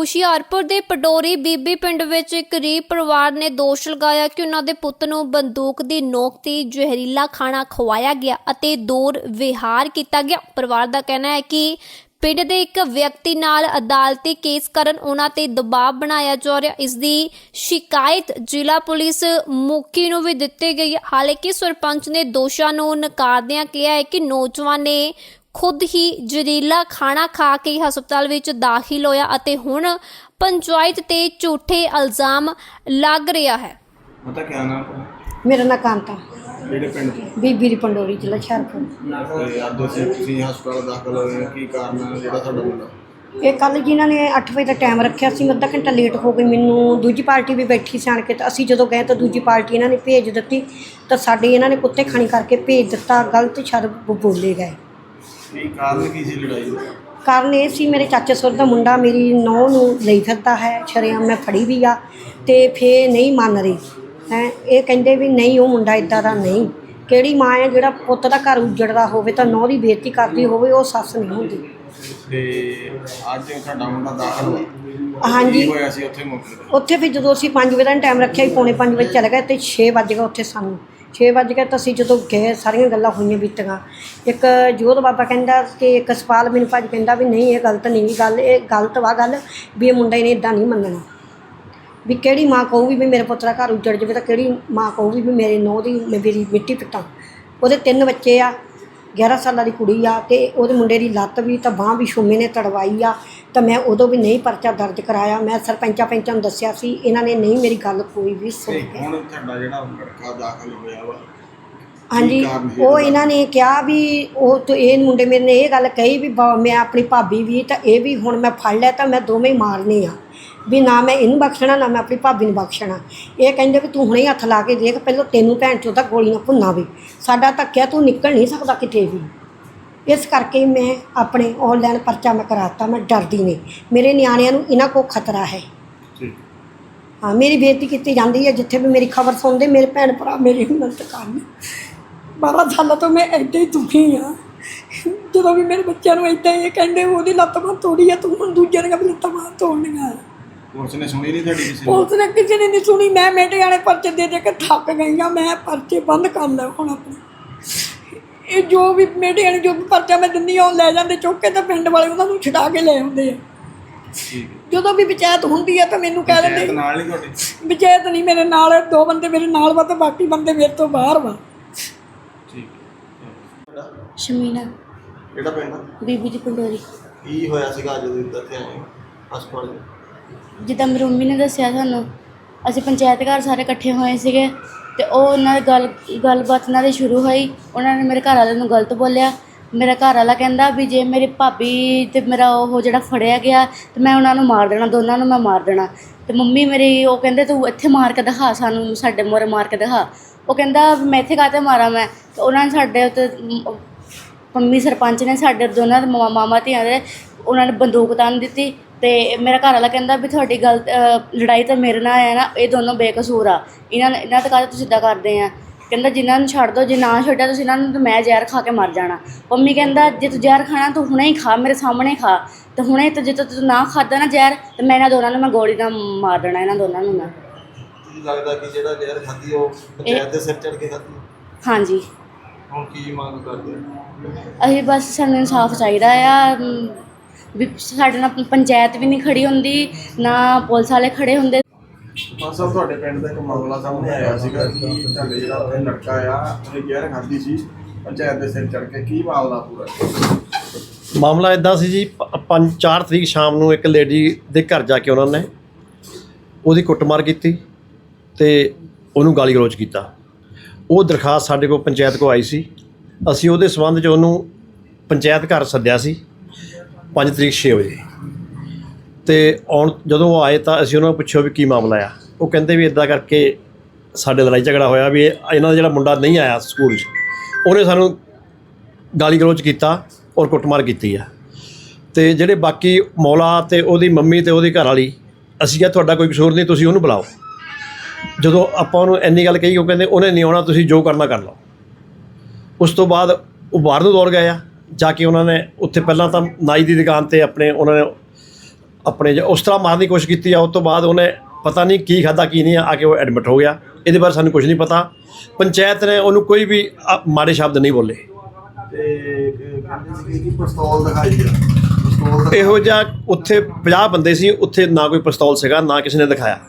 ਹੁਸ਼ਿਆਰਪੁਰ ਦੇ ਪਡੋਰੀ ਬੀਬੀ ਪਿੰਡ ਵਿੱਚ ਇੱਕ ਗਰੀਬ ਪਰਿਵਾਰ ਨੇ ਦੋਸ਼ ਲਗਾਇਆ ਕਿ ਉਹਨਾਂ ਦੇ ਪੁੱਤ ਨੂੰ ਬੰਦੂਕ ਦੀ ਨੋਕ ਤੇ ਜ਼ਹਿਰੀਲਾ ਖਾਣਾ ਖਵਾਇਆ ਗਿਆ ਅਤੇ ਦੂਰ ਵਿਹਾਰ ਕੀਤਾ ਗਿਆ। ਪਰਿਵਾਰ ਦਾ ਕਹਿਣਾ ਹੈ ਕਿ ਪਿੰਡ ਦੇ ਇੱਕ ਵਿਅਕਤੀ ਨਾਲ ਅਦਾਲਤੀ ਕੇਸ ਕਰਨ ਉਹਨਾਂ ਤੇ ਦਬਾਅ ਬਣਾਇਆ ਜਾ ਰਿਹਾ। ਇਸ ਦੀ ਸ਼ਿਕਾਇਤ ਜ਼ਿਲ੍ਹਾ ਪੁਲਿਸ ਮੁਖੀ ਨੂੰ ਵੀ ਦਿੱਤੀ ਗਈ ਹੈ। ਹਾਲਾਂਕਿ ਸਰਪੰਚ ਨੇ ਦੋਸ਼ਾਂ ਨੂੰ ਨਕਾਰਦਿਆਂ ਕਿਹਾ ਹੈ ਕਿ ਨੌਜਵਾਨ ਨੇ ਖੁਦ ਹੀ ਜ਼ਹਿਰੀਲਾ ਖਾਣਾ ਖਾ ਕੇ ਹਸਪਤਾਲ ਵਿੱਚ ਦਾਖਲ ਹੋਇਆ ਅਤੇ ਹੁਣ ਪੰਚਾਇਤ ਤੇ ਝੂਠੇ ਇਲਜ਼ਾਮ ਲੱਗ ਰਿਹਾ ਹੈ। ਪਤਾ ਕਿਆ ਨਾਮ ਹੈ ਮੇਰਾ ਨਾਂ ਕਾਂਤਾ। ਜਿਹੜੇ ਪਿੰਡ? ਤੋਂ ਬੀਬੀ ਦੀ ਪੰਡੋਰੀ ਜ਼ਿਲ੍ਹਾ ਹੁਸ਼ਿਆਰਪੁਰ। ਤੇ ਅੱਜ ਅਸੀਂ ਤੁਸੀਂ ਹਸਪਤਾਲ ਦਾਖਲ ਹੋਏ ਹੋ ਕੀ ਕਾਰਨ ਹੈ? ਜਿਹੜਾ ਤੁਹਾਡਾ ਮੁੰਡਾ? ਇਹ ਕੱਲ ਜਿਨ੍ਹਾਂ ਨੇ 8 ਵਜੇ ਦਾ ਟਾਈਮ ਰੱਖਿਆ ਸੀ ਮੈਂ ਅੱਧਾ ਘੰਟਾ ਲੇਟ ਹੋ ਗਈ। ਮੈਨੂੰ ਦੂਜੀ ਪਾਰਟੀ ਵੀ ਬੈਠੀ ਸੀ ਆਣ ਕੇ ਤਾਂ ਅਸੀਂ ਜਦੋਂ ਗਏ ਤਾਂ ਦੂਜੀ ਪਾਰਟੀ ਇਹਨਾਂ ਨੇ ਭੇਜ ਦਿੱਤੀ। ਤਾਂ ਸਾਡੇ ਇਹਨਾਂ ਨੇ ਕੁੱਤੇ ਖਾਣੀ ਕਰਕੇ ਭੇਜ ਦਿੱਤਾ ਗਲਤ ਸ਼ਬਦ ਬੋਲੇ ਗਏ। ਕਾਰਨ ਕੀ ਸੀ ਲੜਾਈ ਦਾ? ਕਾਰਨ ਇਹ ਸੀ ਮੇਰੇ ਚਾਚੇ ਸੁਰ ਦਾ ਮੁੰਡਾ ਮੇਰੀ ਨੌਂ ਨੂੰ ਲਈ ਫਿਰਦਾ ਹੈ ਸ਼ਰੇਆਮ ਮੈਂ ਫੜੀ ਵੀ ਆ ਤੇ ਫੇ ਨਹੀਂ ਮੰਨ ਰਹੀ। ਹੈ ਇਹ ਕਹਿੰਦੇ ਵੀ ਨਹੀਂ ਉਹ ਮੁੰਡਾ ਇਦਾਂ ਦਾ ਨਹੀਂ। ਕਿਹੜੀ ਮਾਂ ਹੈ ਜਿਹੜਾ ਪੁੱਤ ਦਾ ਘਰ ਉਜੜਦਾ ਹੋਵੇ ਤਾਂ ਨੌਂ ਦੀ ਬੇਇੱਜ਼ਤੀ ਕਰਦੀ ਹੋਵੇ ਉਹ ਸੱਸ ਨਹੀਂ ਹੁੰਦੀ। ਤੇ ਅੱਜ ਤੁਹਾਡਾ ਮੁੰਡਾ ਦਾਖਲ ਹੋਇਆ। ਹਾਂਜੀ। ਕੀ ਹੋਇਆ ਸੀ? ਉੱਥੇ ਮੌਕੇ ਤੇ ਉੱਥੇ ਫਿਰ ਜਦੋਂ ਅਸੀਂ 5 ਵਜੇ ਦਾ ਟਾਈਮ ਰੱਖਿਆ ਸੀ ਪੌਣੇ 5 ਵਜੇ ਚਲੇ ਗਏ ਤੇ 6 ਵਜ ਗਏ ਉੱਥੇ ਸਾਨੂੰ। 6 ਵਜ ਕੇ ਤਾਂ ਅਸੀਂ ਜਦੋਂ ਗਏ, ਸਾਰੀਆਂ ਗੱਲਾਂ ਹੋਈਆਂ ਬੀਤੀਆਂ। ਇੱਕ ਜੋਧ ਬਾਬਾ ਕਹਿੰਦਾ ਕਿ ਇੱਕ ਸਪਾਲ ਮੈਨੂੰ ਭਾਜੀ ਕਹਿੰਦਾ ਵੀ ਨਹੀਂ, ਇਹ ਗਲਤ ਨਹੀਂ ਗੱਲ, ਇਹ ਗਲਤ ਵਾ ਗੱਲ ਵੀ ਇਹ ਮੁੰਡਾ ਇਹਨੇ ਇਦਾਂ ਨਹੀਂ ਮੰਨਣਾ। ਵੀ ਕਿਹੜੀ ਮਾਂ ਕਹੂਗੀ ਵੀ ਮੇਰੇ ਪੁੱਤ ਘਰ ਉੱਜੜ ਜਾਵੇ ਤਾਂ ਕਿਹੜੀ ਮਾਂ ਕਹੂਗੀ ਵੀ ਮੇਰੇ ਨੌਂ ਦੀ ਮੈਂ ਮੇਰੀ ਮਿੱਟੀ ਪਿੱਟਾਂ। ਉਹਦੇ ਤਿੰਨ ਬੱਚੇ ਆ 11 ਸਾਲਾਂ ਦੀ ਕੁੜੀ ਆ ਤੇ ਉਹਦੇ ਮੁੰਡੇ ਦੀ ਲੱਤ ਵੀ ਤਾਂ ਬਾਹ ਵੀ ਸ਼ੁਮੇ ਨੇ, ਤੜਵਾਈ ਆ। ਤਾਂ ਮੈਂ ਉਦੋਂ ਵੀ ਨਹੀਂ ਪਰਚਾ ਦਰਜ ਕਰਾਇਆ। ਮੈਂ ਸਰਪੰਚਾਂ ਪੈਂਚਾਂ ਨੂੰ ਦੱਸਿਆ ਸੀ, ਇਹਨਾਂ ਨੇ ਨਹੀਂ ਮੇਰੀ ਗੱਲ ਕੋਈ ਵੀ ਤੇ ਸੁਣੀ ਹੁਣ ਤੁਹਾਡਾ ਜਿਹੜਾ ਲੜਕਾ ਦਾਖਲ ਹੋਇਆ ਵਾ ਹਾਂਜੀ ਉਹ? ਇਹਨਾਂ ਨੇ ਕਿਹਾ ਵੀ ਉਹ ਤੋਂ ਇਹ ਮੁੰਡੇ ਮੇਰੇ ਨੇ ਇਹ ਗੱਲ ਕਹੀ ਵੀ ਬ- ਮੈਂ ਆਪਣੀ ਭਾਬੀ ਵੀ ਤਾਂ ਇਹ ਵੀ ਹੁਣ ਮੈਂ ਫੜ ਲਿਆ ਤਾਂ ਮੈਂ ਦੋਵੇਂ ਹੀ ਮਾਰਨੇ ਆ। ਵੀ ਨਾ ਮੈਂ ਇਹਨੂੰ ਬਖਸ਼ਣਾ ਨਾ ਮੈਂ ਆਪਣੀ ਭਾਬੀ ਨੂੰ ਬਖਸ਼ਣਾ। ਇਹ ਕਹਿੰਦੇ ਵੀ ਤੂੰ ਹੁਣੇ ਹੱਥ ਲਾ ਕੇ ਦੇਖ ਪਹਿਲਾਂ ਤੈਨੂੰ ਭੈਣ ਚੋਂ ਤਾਂ ਗੋਲੀਆਂ ਭੁੰਨਾ ਵੀ। ਸਾਡਾ ਧੱਕਿਆ ਤੂੰ ਨਿਕਲ ਨਹੀਂ ਸਕਦਾ ਕਿਤੇ ਵੀ। ਇਸ ਕਰਕੇ ਮੈਂ ਆਪਣੇ ਆਨਲਾਈਨ ਪਰਚਾ ਮੈਂ ਕਰਾਤਾ ਮੈਂ ਡਰਦੀ ਨਹੀਂ। ਮੇਰੇ ਨਿਆਣਿਆਂ ਨੂੰ ਇਹਨਾਂ ਕੋ ਖਤਰਾ ਹੈ। ਠੀਕ। ਹਾਂ ਮੇਰੀ ਬੇਇੱਜ਼ਤੀ ਕੀਤੀ ਜਾਂਦੀ ਹੈ ਜਿੱਥੇ ਵੀ ਮੇਰੀ ਖਬਰ ਸੁਣਦੇ ਮੇਰੇ ਭੈਣ ਭਰਾ ਮੇਰੀ ਮਦਦ ਕਰਨ 12 ਸਾਲਾਂ ਤੋਂ ਮੈਂ ਐਡੇ ਹੀ ਦੁਖੀ ਆ ਜਦੋਂ ਵੀ ਮੇਰੇ ਬੱਚਿਆਂ ਨੂੰ ਐਦਾਂ ਇਹ ਕਹਿੰਦੇ ਉਹਦੀ ਲੱਤ ਬਾਂਹ ਤੋੜੀ ਆ ਤੂੰ ਹੁਣ ਦੂਜਿਆਂ ਦੀਆਂ ਵੀ ਲੱਤਾਂ ਬਾਂਹ ਤੋੜਨੀਆਂ ਪੁਲਿਸ ਨੇ ਸੁਣੀ ਨਹੀਂ ਤੁਹਾਡੀ ਕਿਸੇ ਨੇ ਪੁਲਿਸ ਨੇ ਕਿਸੇ ਨੇ ਨਹੀਂ ਸੁਣੀ। ਮੈਂ ਮੇਟੇ ਵਾਲੇ ਪਰਚੇ ਦੇ ਦੇ ਕੇ ਥੱਕ ਗਈ ਆ। ਮੈਂ ਪਰਚੇ ਬੰਦ ਕਰ ਲੈ ਹੁਣ ਆਪਣੇ। ਇਹ ਜੋ ਵੀ ਮੇਟੇ ਵਾਲੇ ਜੋ ਵੀ ਪਰਚਾ ਮੈਂ ਦਿੰਦੀ ਆ ਉਹ ਲੈ ਜਾਂਦੇ। ਚੁੱਕ ਕੇ ਤਾਂ ਪਿੰਡ ਵਾਲੇ ਉਹਨਾਂ ਨੂੰ ਛਡਾ ਕੇ ਲੈ ਆਉਂਦੇ ਆ। ਠੀਕ ਜਦੋਂ ਵੀ ਪੰਚਾਇਤ ਹੁੰਦੀ ਆ ਤਾਂ ਮੈਨੂੰ ਕਹਿ ਦਿੰਦੇ। ਪੰਚਾਇਤ ਨਾਲ ਹੀ ਤੁਹਾਡੇ? ਵਿਜੇਤ ਨਹੀਂ ਮੇਰੇ ਨਾਲ ਦੋ ਬੰਦੇ ਮੇਰੇ ਨਾਲ ਵਾ ਤੇ ਬਾਕੀ ਬੰਦੇ ਮੇਰੇ ਤੋਂ ਬਾਹਰ ਵਾ। ਸ਼ਮੀਨਾ। ਕਿਹੜਾ ਪਿੰਡ ਆ? ਬੀਬੀ ਦੀ ਪੰਡੋਰੀ। ਕੀ ਹੋਇਆ ਸੀਗਾ ਜਦੋਂ ਇੱਥੇ ਆਏ ਹੋ? ਹਸਪਤਾਲ ਚ? ਜਿੱਦਾਂ ਮੇਰੀ ਮੰਮੀ ਨੇ ਦੱਸਿਆ ਸਾਨੂੰ ਅਸੀਂ ਪੰਚਾਇਤ ਘਰ ਸਾਰੇ ਇਕੱਠੇ ਹੋਏ ਸੀਗੇ ਤੇ ਉਹ ਉਹਨਾਂ ਦੀ ਗੱਲ ਗੱਲਬਾਤ ਨਾਲ ਦੀ ਸ਼ੁਰੂ ਹੋਈ। ਉਹਨਾਂ ਨੇ ਮੇਰੇ ਘਰ ਵਾਲੇ ਨੂੰ ਗਲਤ ਬੋਲਿਆ। ਮੇਰਾ ਘਰ ਵਾਲਾ ਕਹਿੰਦਾ ਵੀ ਜੇ ਮੇਰੀ ਭਾਬੀ ਤੇ ਮੇਰਾ ਉਹ ਜਿਹੜਾ ਫੜਿਆ ਗਿਆ ਤੇ ਮੈਂ ਉਹਨਾਂ ਨੂੰ ਮਾਰ ਦੇਣਾ ਦੋਨਾਂ ਨੂੰ ਮੈਂ ਮਾਰ ਦੇਣਾ। ਤੇ ਮੰਮੀ ਮੇਰੀ ਉਹ ਕਹਿੰਦੇ ਤੂੰ ਇੱਥੇ ਮਾਰ ਕੇ ਦਿਖਾ ਸਾਨੂੰ ਸਾਡੇ ਮੋਰੇ ਮਾਰ ਕੇ ਦਿਖਾ। ਉਹ ਕਹਿੰਦਾ ਵੀ ਮੈਂ ਇੱਥੇ ਕਾਹਤੇ ਮਾਰਾਂ ਮੈਂ? ਤੇ ਉਹਨਾਂ ਨੇ ਸਾਡੇ ਉੱਤੇ ਮ- ਮੰਮੀ ਸਰਪੰਚ ਨੇ ਸਾਡੇ ਦੋਨਾਂ ਦੇ ਮਾਮਾ ਧੀਆਂ ਦੇ ਉਹਨਾਂ ਨੇ ਬੰਦੂਕ ਤਾਨ ਦਿੱਤੀ ਤੇ ਮੇਰਾ ਘਰ ਵਾਲਾ ਕਹਿੰਦਾ ਵੀ ਤੁਹਾਡੀ ਗਲਤ ਲੜਾਈ ਤਾਂ ਮੇਰੇ ਨਾਲ ਹੈ ਨਾ ਇਹ ਦੋਨੋਂ ਬੇਕਸੂਰ ਆ। ਇਹਨਾਂ ਨੇ ਇਹਨਾਂ ਤੇ ਕਾਹਦੇ ਤੁਸੀਂ ਇਦਾਂ ਕਰਦੇ ਆ? ਕਹਿੰਦਾ ਜਿਨ੍ਹਾਂ ਨੂੰ ਛੱਡ ਦੋ ਜੇ ਨਾ ਛੱਡਿਆ ਤੁਸੀਂ ਇਹਨਾਂ ਨੂੰ ਤਾਂ ਮੈਂ ਜ਼ਹਿਰ ਖਾ ਕੇ ਮਰ ਜਾਣਾ। ਮੰਮੀ ਕਹਿੰਦਾ ਜੇ ਤੂੰ ਜ਼ਹਿਰ ਖਾਣਾ ਤੂੰ ਹੁਣੇ ਹੀ ਖਾ ਮੇਰੇ ਸਾਹਮਣੇ ਖਾ। ਤੇ ਹੁਣੇ ਤੇ ਜੇ ਤੂੰ ਨਾ ਖਾਦਾ ਨਾ ਜ਼ਹਿਰ ਤੇ ਮੈਂ ਇਹਨਾਂ ਦੋਨਾਂ ਨੂੰ ਮੈਂ ਗੋਲੀ ਨਾਲ ਮਾਰ ਦੇਣਾ ਇਹਨਾਂ ਦੋਨਾਂ ਨੂੰ ਮੈਂ ਲੱਗਦਾ ਕਿ ਜਿਹੜਾ ਜ਼ਹਿਰ ਖਾਧੀ ਉਹ ਪੰਚਾਇਤ ਦੇ ਸਿਰ ਚੜ ਕੇ ਖਾਧੀ? ਹਾਂਜੀ। ਹੁਣ ਕੀ ਮੰਗ ਕਰਦੇ ਹੋ? ਅਸੀਂ ਬਸ ਸਾਨੂੰ ਇਨਸਾਫ ਚਾਹੀਦਾ ਆ। ਅਮ, ਵੀ ਸਾਡੇ ਨਾਲ ਪੰਚਾਇਤ ਵੀ ਨਹੀਂ ਖੜੀ ਹੁੰਦੀ ਨਾ ਪੁਲਿਸ ਵਾਲੇ ਖੜੇ ਹੁੰਦੇ। ਮਾਨ ਸਾਹਿਬ ਤੁਹਾਡੇ ਪਿੰਡ ਦਾ ਇੱਕ ਮਾਮਲਾ ਸਾਹਮਣੇ ਆਇਆ ਸੀਗਾ ਕਿ ਤੁਹਾਡੇ ਜਿਹੜਾ ਉੱਥੇ ਲੜਕਾ ਆ ਉਹਨੇ ਜ਼ਹਿਰ ਖਾਧੀ ਸੀ ਪੰਚਾਇਤ ਦੇ ਸਿਰ ਚੜ ਕੇ। ਕੀ ਮਾਮਲਾ ਪੂਰਾ? ਮਾਮਲਾ ਇਦਾਂ ਸੀ ਜੀ 5 4 ਤਰੀਕ ਸ਼ਾਮ ਨੂੰ ਇੱਕ ਲੇਡੀ ਦੇ ਘਰ ਜਾ ਕੇ ਉਹਨਾਂ ਨੇ ਉਹਦੀ ਕੁੱਟਮਾਰ ਕੀਤੀ ਤੇ ਉਹਨੂੰ ਗਾਲੀ ਗਲੋਚ ਕੀਤਾ। ਉਹ ਦਰਖਾਸਤ ਸਾਡੇ ਕੋਲ ਪੰਚਾਇਤ ਕੋ ਆਈ ਸੀ। ਅਸੀਂ ਉਹਦੇ ਸਬੰਧ 'ਚ ਉਹਨੂੰ ਪੰਚਾਇਤ ਘਰ ਸੱਦਿਆ ਸੀ 5 ਤਰੀਕ 6 ਵਜੇ। ਤੇ ਆਉਣ ਜਦੋਂ ਉਹ ਆਏ ਤਾਂ ਅਸੀਂ ਉਹਨਾਂ ਨੂੰ ਪੁੱਛਿਆ ਵੀ ਕੀ ਮਾਮਲਾ ਆ। ਉਹ ਕਹਿੰਦੇ ਵੀ ਇਦਾਂ ਕਰਕੇ ਸਾਡੇ ਲੜਾਈ ਝਗੜਾ ਹੋਇਆ ਵੀ ਇਹਨਾਂ ਦਾ ਜਿਹੜਾ ਮੁੰਡਾ ਨਹੀਂ ਆਇਆ ਸਕੂਲ 'ਚ, ਉਹਨੇ ਸਾਨੂੰ ਗਾਲੀ ਗਲੋਚ ਕੀਤਾ ਔਰ ਕੁੱਟਮਾਰ ਕੀਤੀ ਆ। ਤੇ ਜਿਹੜੇ ਬਾਕੀ ਮੌਲਾ ਤੇ ਉਹਦੀ ਮੰਮੀ ਤੇ ਉਹਦੀ ਘਰ ਵਾਲੀ ਅਸੀਂ ਕਿਹਾ ਤੁਹਾਡਾ ਕੋਈ ਕਸੂਰ ਨਹੀਂ, ਤੁਸੀਂ ਉਹਨੂੰ ਬੁਲਾਓ। ਜਦੋਂ ਆਪਾਂ ਉਹਨੂੰ ਇੰਨੀ ਗੱਲ ਕਹੀ ਉਹ ਕਹਿੰਦੇ ਉਹਨੇ ਨਹੀਂ ਆਉਣਾ ਤੁਸੀਂ ਜੋ ਕਰਨਾ ਕਰ ਲਓ। ਉਸ ਤੋਂ ਬਾਅਦ ਉਹ ਬਾਹਰ ਨੂੰ ਦੌੜ ਗਏ ਆ। ਜਾ ਕੇ ਉਹਨਾਂ ਨੇ ਉੱਥੇ ਪਹਿਲਾਂ ਤਾਂ ਨਾਈ ਦੀ ਦੁਕਾਨ ਤੇ ਆਪਣੇ ਉਹਨਾਂ ਨੇ ਆਪਣੇ ਉਸ ਤਰ੍ਹਾਂ ਮਾਰਨ ਦੀ ਕੋਸ਼ਿਸ਼ ਕੀਤੀ ਆ। ਉਸ ਤੋਂ ਬਾਅਦ ਉਹਨੇ ਪਤਾ ਨਹੀਂ ਕੀ ਖਾਦਾ ਕੀ ਨਹੀਂ ਆ ਕੇ ਉਹ ਐਡਮਿਟ ਹੋ ਗਿਆ। ਇਹਦੇ ਬਾਰੇ ਸਾਨੂੰ ਕੁਝ ਨਹੀਂ ਪਤਾ। ਪੰਚਾਇਤ ਨੇ ਉਹਨੂੰ ਕੋਈ ਵੀ ਮਾੜੇ ਸ਼ਬਦ ਨਹੀਂ ਬੋਲੇ। ਤੇ ਕਹਿੰਦੇ ਸੀ ਕਿ ਪਿਸਤੌਲ ਦਿਖਾਈ ਆ? ਪਿਸਤੌਲ ਦਿਖਾ- ਇਹੋ ਜਿਹਾ ਉੱਥੇ 50 ਬੰਦੇ ਸੀ ਉੱਥੇ ਨਾ ਕੋਈ ਪਿਸਤੌਲ ਸੀਗਾ ਨਾ ਕਿਸੇ ਨੇ ਦਿਖਾਇਆ।